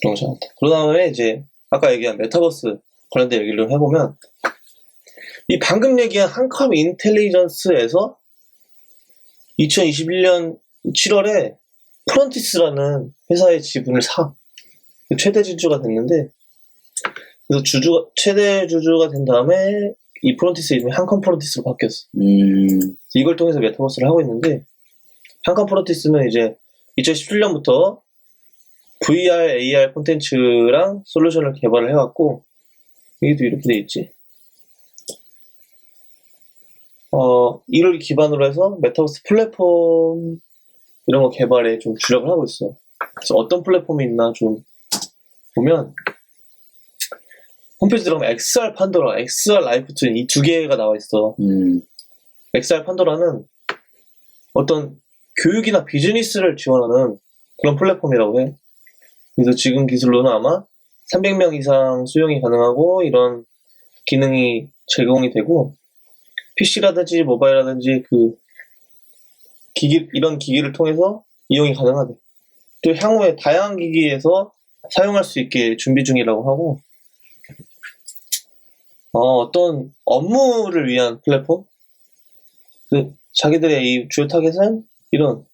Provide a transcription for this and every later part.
그런 거 잘한다. 그런 다음에 이제 아까 얘기한 메타버스 관련된 얘기를 해보면 이 방금 얘기한 한컴 인텔리전스에서 2021년 7월에 프론티스라는 회사의 지분을 사 최대 주주가 됐는데 그래서 주주 최대 주주가 된 다음에 이 프론티스 이름이 한컴 프론티스로 바뀌었어. 음, 이걸 통해서 메타버스를 하고 있는데 한컴 프론티스는 이제 2017년부터 VR, AR 콘텐츠랑 솔루션을 개발을 해왔고 여기도 이렇게 돼 있지. 어, 이를 기반으로 해서 메타버스 플랫폼 이런 거 개발에 좀 주력을 하고 있어. 그래서 어떤 플랫폼이 있나 좀 보면 홈페이지 들어가면 XR 판도라, XR 라이프 트윈 이두 개가 나와 있어. 음, XR 판도라는 어떤 교육이나 비즈니스를 지원하는 그런 플랫폼이라고 해. 그래서 지금 기술로는 아마 300명 이상 수용이 가능하고 이런 기능이 제공이 되고 PC라든지 모바일이라든지 그 기기 이런 기기를 통해서 이용이 가능하대. 또 향후에 다양한 기기에서 사용할 수 있게 준비 중이라고 하고 어, 어떤 업무를 위한 플랫폼? 그 자기들의 이 주요 타겟은 이런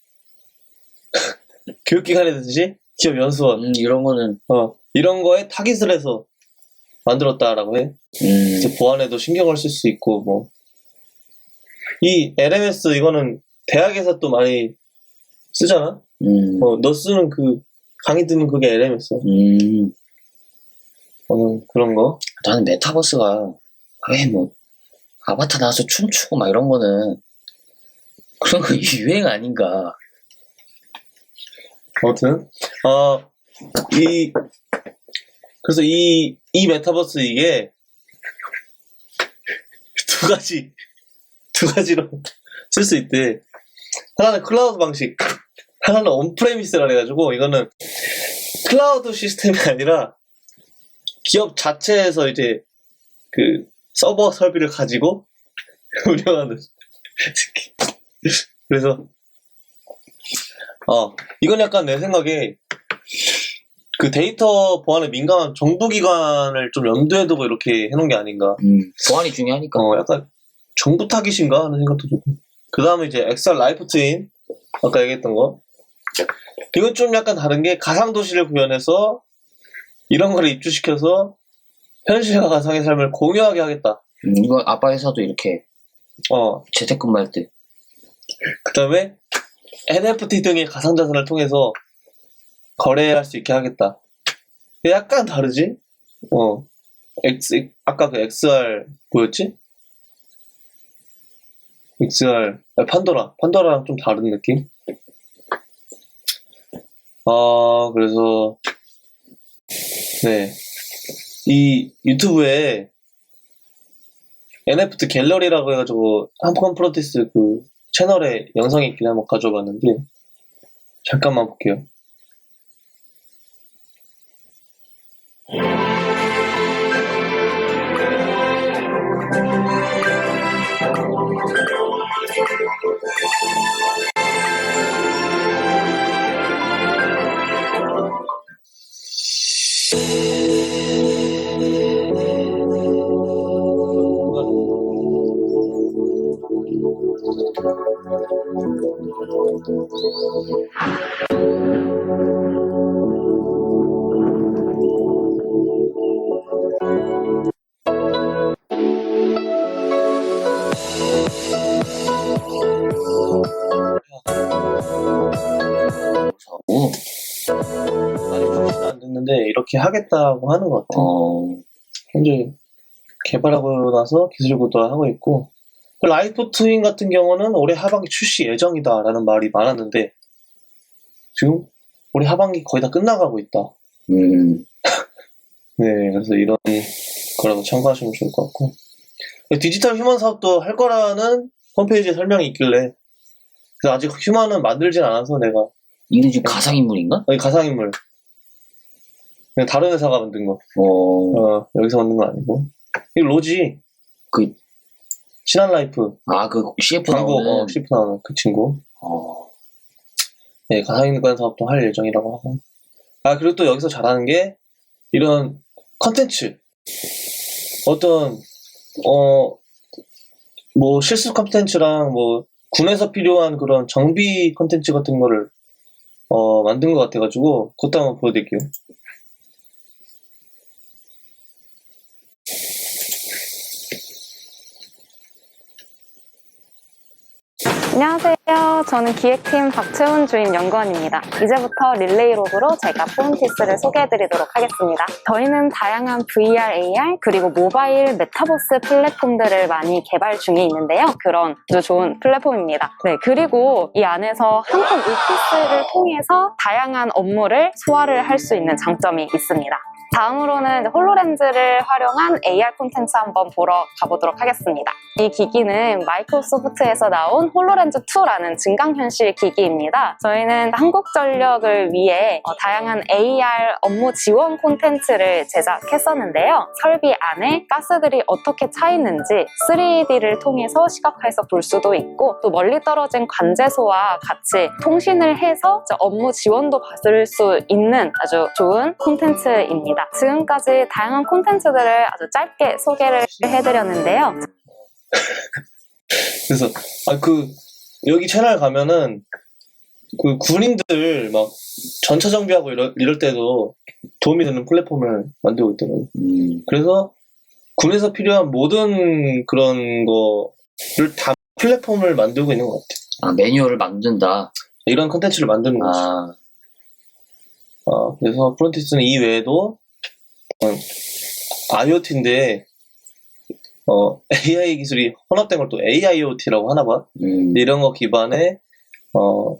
교육기관이든지 기업 연수원 음, 이런 거는, 어, 이런 거에 타깃을 해서 만들었다라고 해. 음, 이제 보안에도 신경을 쓸 수 있고 뭐. 이 LMS 이거는 대학에서 또 많이 쓰잖아. 음, 어, 너 쓰는 그 강의 듣는 그게 LMS. 음, 어, 그런 거. 나는 메타버스가, 왜 뭐, 아바타 나와서 춤추고 막 이런 거는, 그런 거 유행 아닌가. 아무튼 어, 이 그래서 이, 이 메타버스 이게 두 가지 두 가지로 쓸 수 있대. 하나는 클라우드 방식, 하나는 온프레미스라 해가지고 이거는 클라우드 시스템이 아니라 기업 자체에서 이제 그 서버 설비를 가지고 운영하는 그래서 어 이건 약간 내 생각에 그 데이터 보안에 민감한 정부기관을 좀 염두에 두고 이렇게 해놓은 게 아닌가. 음, 보안이 중요하니까. 어, 약간 정부 타깃인가 하는 생각도 들고. 그 다음에 이제 XR 라이프 트윈. 아까 얘기했던 거. 이건 좀 약간 다른 게 가상도시를 구현해서 이런 거를 입주시켜서 현실과 가상의 삶을 공유하게 하겠다. 음, 이거 아빠 회사도 이렇게 어, 재택근무할 때. 그 다음에 NFT 등의 가상자산을 통해서 거래할 수 있게 하겠다. 약간 다르지? 어. X, 아까 그 XR 뭐였지? XR, 아, 판도라. 판도라랑 좀 다른 느낌? 아, 그래서, 네. 이 유튜브에 NFT 갤러리라고 해가지고 한컴 프로티스 그 채널에 영상이 있길래 한번 가져봤는데 잠깐만 볼게요. 오, 아직 출시는 안 됐는데 이렇게 하겠다고 하는 것 같아요. 어, 현재 개발하고 나서 기술 고도화 하고 있고 그 라이프 트윈 같은 경우는 올해 하반기 출시 예정이다라는 말이 많았는데 지금 올해 하반기 거의 다 끝나가고 있다. 음, 네, 그래서 이런 거라도 참고하시면 좋을 것 같고. 디지털 휴먼 사업도 할 거라는 홈페이지에 설명이 있길래. 그래서 아직 휴먼은 만들진 않아서 내가. 이건 지금 가상인물인가? 여기 가상인물. 그냥 다른 회사가 만든 거. 어, 어, 여기서 만든 건 아니고. 이거 로지. 그, 신한 라이프 아, 그 CF 광고 나오는, 어, 시프 나오는 그 친구 어, 네, 가상인간 사업도 할 예정이라고 하고 아, 그리고 또 여기서 잘하는 게, 이런 컨텐츠. 어떤, 어, 뭐, 실습 컨텐츠랑 뭐, 군에서 필요한 그런 정비 컨텐츠 같은 거를, 어, 만든 것 같아가지고, 그것도 한번 보여드릴게요. 안녕하세요. 저는 기획팀 박채훈 주임 연구원입니다. 이제부터 릴레이록으로 제가 포인티스를 소개해드리도록 하겠습니다. 저희는 다양한 VR, AR, 그리고 모바일 메타버스 플랫폼들을 많이 개발 중에 있는데요. 그런 아주 좋은 플랫폼입니다. 네, 그리고 이 안에서 한컴 오피스를 통해서 다양한 업무를 소화를 할 수 있는 장점이 있습니다. 다음으로는 홀로렌즈를 활용한 AR 콘텐츠 한번 보러 가보도록 하겠습니다. 이 기기는 마이크로소프트에서 나온 홀로렌즈 2라는 증강현실 기기입니다. 저희는 한국전력을 위해 어, 다양한 AR 업무 지원 콘텐츠를 제작했었는데요. 설비 안에 가스들이 어떻게 차 있는지 3D를 통해서 시각화해서 볼 수도 있고 또 멀리 떨어진 관제소와 같이 통신을 해서 업무 지원도 받을 수 있는 아주 좋은 콘텐츠입니다. 지금까지 다양한 콘텐츠들을 아주 짧게 소개를 해드렸는데요. 그래서, 아, 그, 여기 채널 가면은, 그 군인들 막 전차 정비하고 이럴, 이럴 때도 도움이 되는 플랫폼을 만들고 있더라고요. 음, 그래서 군에서 필요한 모든 그런 거를 다 플랫폼을 만들고 있는 것 같아요. 아, 매뉴얼을 만든다. 이런 컨텐츠를 만드는 거죠. 아, 어, 그래서 프론티스는 이 외에도 IoT인데 어, AI 기술이 혼합된 걸 또 AIoT라고 하나 봐. 음, 이런 거 기반의 어,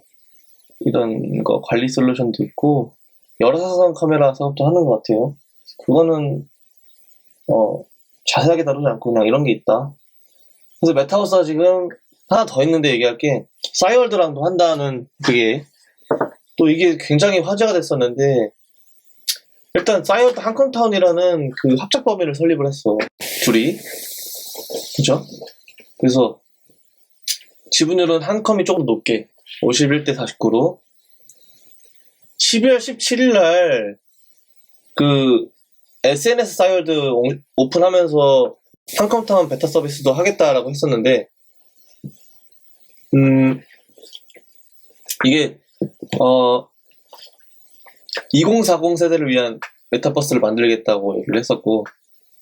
이런 거 관리 솔루션도 있고 여러 사선 카메라 사업도 하는 것 같아요. 그거는 어, 자세하게 다루지 않고 그냥 이런 게 있다. 그래서 메타버스가 지금 하나 더 있는데 얘기할 게 싸이월드랑도 한다는 그게 또 이게 굉장히 화제가 됐었는데 일단 싸이월드 한컴타운이라는 그 합작 범위를 설립을 했어. 둘이. 그죠? 그래서 지분율은 한컴이 조금 높게 51대 49로. 12월 17일 날 그 SNS 싸이월드 오- 오픈하면서 한컴타운 베타 서비스도 하겠다라고 했었는데 음 이게 어 2040 세대를 위한 메타버스를 만들겠다고 얘기를 했었고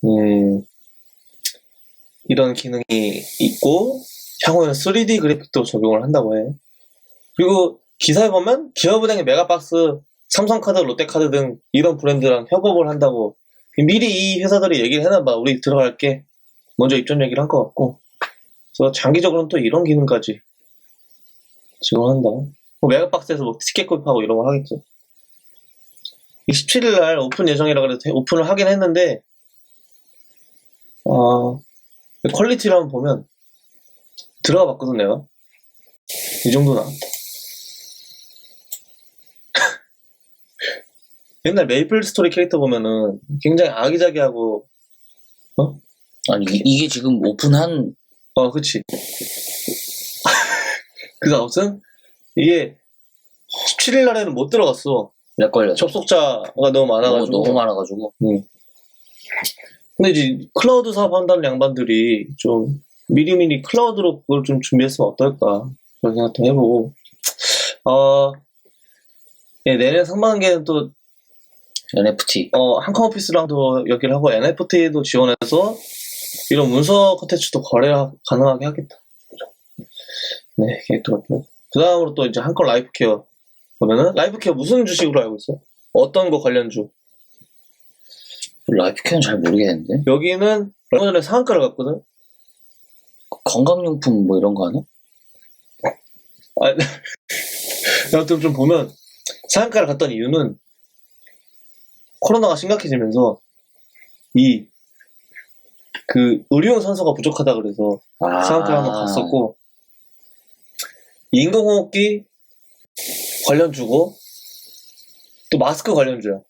음 이런 기능이 있고 향후에는 3D 그래픽도 적용을 한다고 해. 그리고 기사에 보면 기업은행의 메가박스, 삼성카드, 롯데카드 등 이런 브랜드랑 협업을 한다고 미리 이 회사들이 얘기를 해놔봐. 우리 들어갈게. 먼저 입점 얘기를 한 것 같고. 그래서 장기적으로는 또 이런 기능까지 지원한다. 뭐 메가박스에서 뭐 티켓 구입하고 이런 거 하겠지. 27일 날 오픈 예정이라 그래서 오픈을 하긴 했는데, 어, 퀄리티를 한번 보면 들어가 봤거든 내가. 이 정도 나왔다 옛날 메이플 스토리 캐릭터 보면은 굉장히 아기자기하고 아니, 이- 이게 지금 오픈한, 어 그치. 그래서 아무튼 이게 17일 날에는 못 들어갔어 몇 걸렸죠? 접속자가 너무 많아가지고 너무 많아가지고. 근데 이제 클라우드 사업 한다는 양반들이 좀 미리미리 클라우드로 그걸 좀 준비했으면 어떨까 그런 생각 도 해보고 어 예, 내년 상반기에는 또 NFT. 어, 한컴 오피스랑도 얘기를 하고 NFT도 지원해서 이런 문서 컨텐츠도 거래 가능하게 하겠다. 네, 계획도 그렇고. 그 다음으로 또 이제 한컴 라이프 케어 보면은 라이프케어 무슨 주식으로 알고 있어? 어떤 거 관련주? 라이프케어는 잘 모르겠는데. 여기는 얼마 전에 상한가를 갔거든. 건강용품 뭐 이런 거 하나? 아, 아무튼 좀 보면 상한가를 갔던 이유는 코로나가 심각해지면서 이 그 의료용 산소가 부족하다 그래서 아, 상한가 한번 갔었고 인공호흡기 관련주고 또 마스크 관련주야.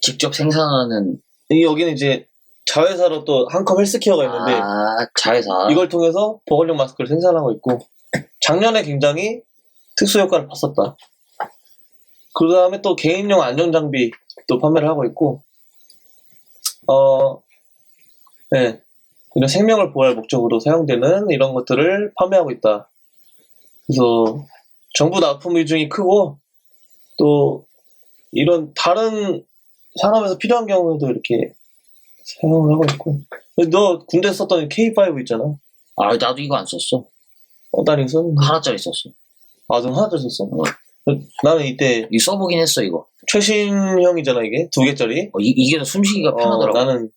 직접 생산하는, 이 여기는 이제 자회사로 또 한컴 헬스케어가 있는데 아, 자회사. 이걸 통해서 보건용 마스크를 생산하고 있고 작년에 굉장히 특수 효과를 봤었다. 그 다음에 또 개인용 안전 장비 또 판매를 하고 있고, 어, 네. 이런 생명을 보호할 목적으로 사용되는 이런 것들을 판매하고 있다. 그래서 정부 납품 비중이 크고, 또 이런 다른 산업에서 필요한 경우에도 이렇게 사용을 하고 있고. 너 군대 썼던 K5 있잖아. 아, 나도 이거 안 썼어. 어, 난 이거 썼는데. 하나짜리 썼어. 아, 넌 하나도 썼어? 어. 나는 이때 이거 써보긴 했어, 이거. 최신형이잖아, 이게. 두 개짜리. 어, 이, 이게 더 숨쉬기가 어, 편하더라고. 나는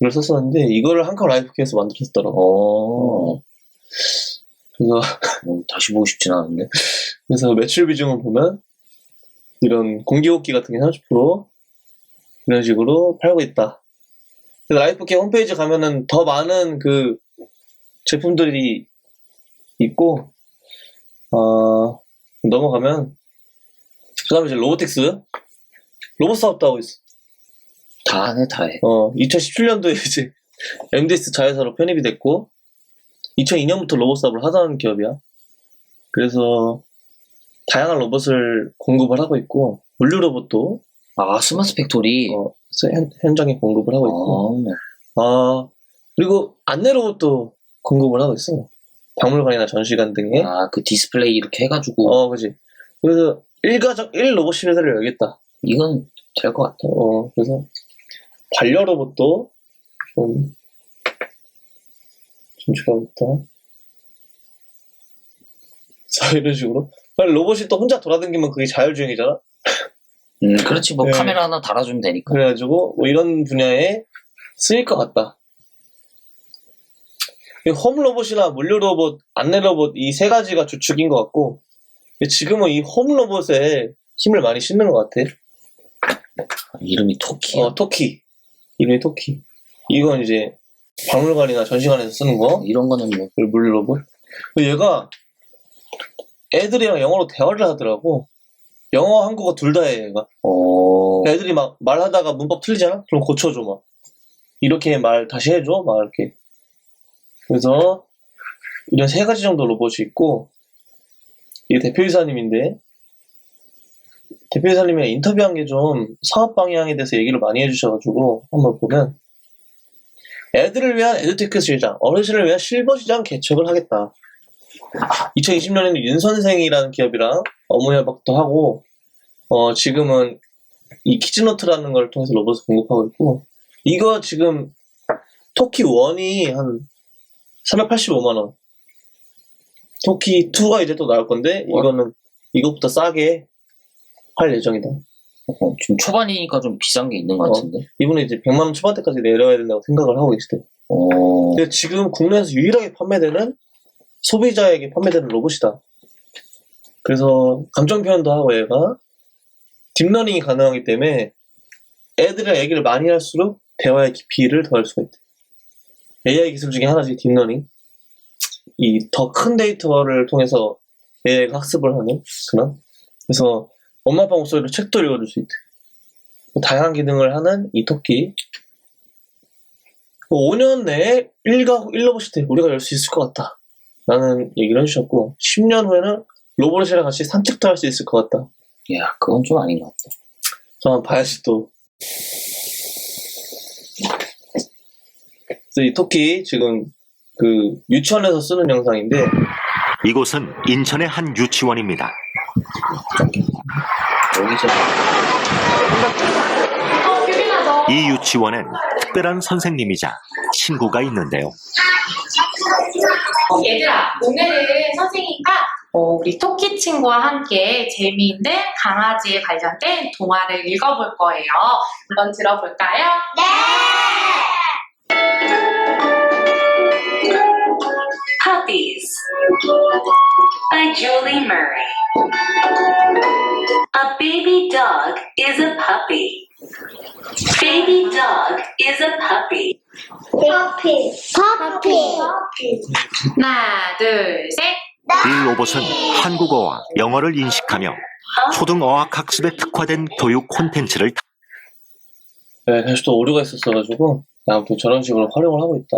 이걸 썼었는데, 이거를 한컵 라이프케에서 만들었더라고. 어, 그래서, 어, 다시 보고 싶진 않은데. 그래서 매출 비중을 보면, 이런 공기호흡기 같은 게 30% 이런 식으로 팔고 있다. 그래서 라이프케 홈페이지 가면은 더 많은 그 제품들이 있고, 어, 넘어가면, 그 다음에 이제 로보틱스. 로봇 사업도 하고 있어. 다 하네, 다 해. 어, 2017년도에 이제 MDS 자회사로 편입이 됐고, 2002년부터 로봇 사업을 하던 기업이야. 그래서 다양한 로봇을 공급을 하고 있고, 물류 로봇도 아, 스마트 팩토리. 어, 현, 현장에 공급을 하고 있고, 어, 아, 그리고 안내 로봇도 공급을 하고 있어. 박물관이나 전시관 등에. 아, 그 디스플레이 이렇게 해가지고. 어, 그지. 그래서 일가정, 일 로봇 회사를 열겠다. 이건 될 것 같아. 어, 그래서 반려 로봇도 좀 진출하고 있다. 자, 이런 식으로. 로봇이 또 혼자 돌아다니면 그게 자율주행이잖아? 음, 그렇지, 뭐, 네. 카메라 하나 달아주면 되니까. 그래가지고, 뭐 이런 분야에 쓰일 것 같다. 이홈 로봇이나 물류 로봇, 안내 로봇 이 세 가지가 주축인 것 같고, 지금은 이 홈 로봇에 힘을 많이 싣는 것 같아. 이름이 토키야. 어, 토키. 이름이 토키. 이건 이제 박물관이나 전시관에서 쓰는 거. 이런 거는 뭐, 그 물류 로봇. 근데 얘가 애들이랑 영어로 대화를 하더라고. 영어, 한국어 둘 다 해, 얘가. 어, 애들이 막 말하다가 문법 틀리잖아? 그럼 고쳐줘, 막. 이렇게 말 다시 해줘, 막 이렇게. 그래서 이런 세 가지 정도 로봇이 있고, 이 대표이사님인데, 대표이사님이랑 인터뷰한 게 좀 사업 방향에 대해서 얘기를 많이 해주셔가지고, 한번 보면, 애들을 위한 에듀테크 시장, 어르신을 위한 실버 시장 개척을 하겠다. 2020년에는 윤선생이라는 기업이랑 업무 협약도 하고, 어, 지금은 이 키즈노트라는 걸 통해서 로봇을 공급하고 있고, 이거 지금 토키 1이 한 385만원. 토키 2가 이제 또 나올 건데, 이거는 이것보다 싸게 할 예정이다. 어, 지금 초반이니까 좀 비싼 게 있는 것 어. 같은데. 이분은 이제 100만원 초반대까지 내려야 된다고 생각을 하고 계시대. 어, 근데 지금 국내에서 유일하게 판매되는 소비자에게 판매되는 로봇이다. 그래서 감정 표현도 하고 얘가 딥러닝이 가능하기 때문에 애들이랑 얘기를 많이 할수록 대화의 깊이를 더할 수가 있대. AI 기술 중에 하나지 딥러닝. 이 더 큰 데이터를 통해서 AI가 학습을 하는 그런. 그래서 엄마 아빠 목소리로 책도 읽어줄 수 있대. 다양한 기능을 하는 이 토끼. 5년 내에 1가 1로봇이 돼. 우리가 열 수 있을 것 같다. 라는 얘기를 해주셨고, 10년 후에는 로봇이랑 같이 산책도 할 수 있을 것 같다. 야, 그건 좀 아닌 것 같아. 저 한번 봐야지 또. 이 토끼 지금 그 유치원에서 쓰는 영상인데, 이곳은 인천의 한 유치원입니다. 여기서 이 유치원엔 특별한 선생님이자 친구가 있는데요. 얘들아, 오늘은 선생님과 어, 우리 토끼 친구와 함께 재미있는 강아지에 관련된 동화를 읽어볼 거예요. 한번 들어볼까요? Puppies by Julie Murray. A baby dog is a puppy. Baby dog is a puppy. 퍼피 퍼피 하나, 둘, 셋. 이 로봇은 한국어와 영어를 인식하며 초등 어학 학습에 특화된 교육 콘텐츠를 네, 다시 또 오류가 있었어가지고, 아무튼 저런 식으로 활용을 하고 있다.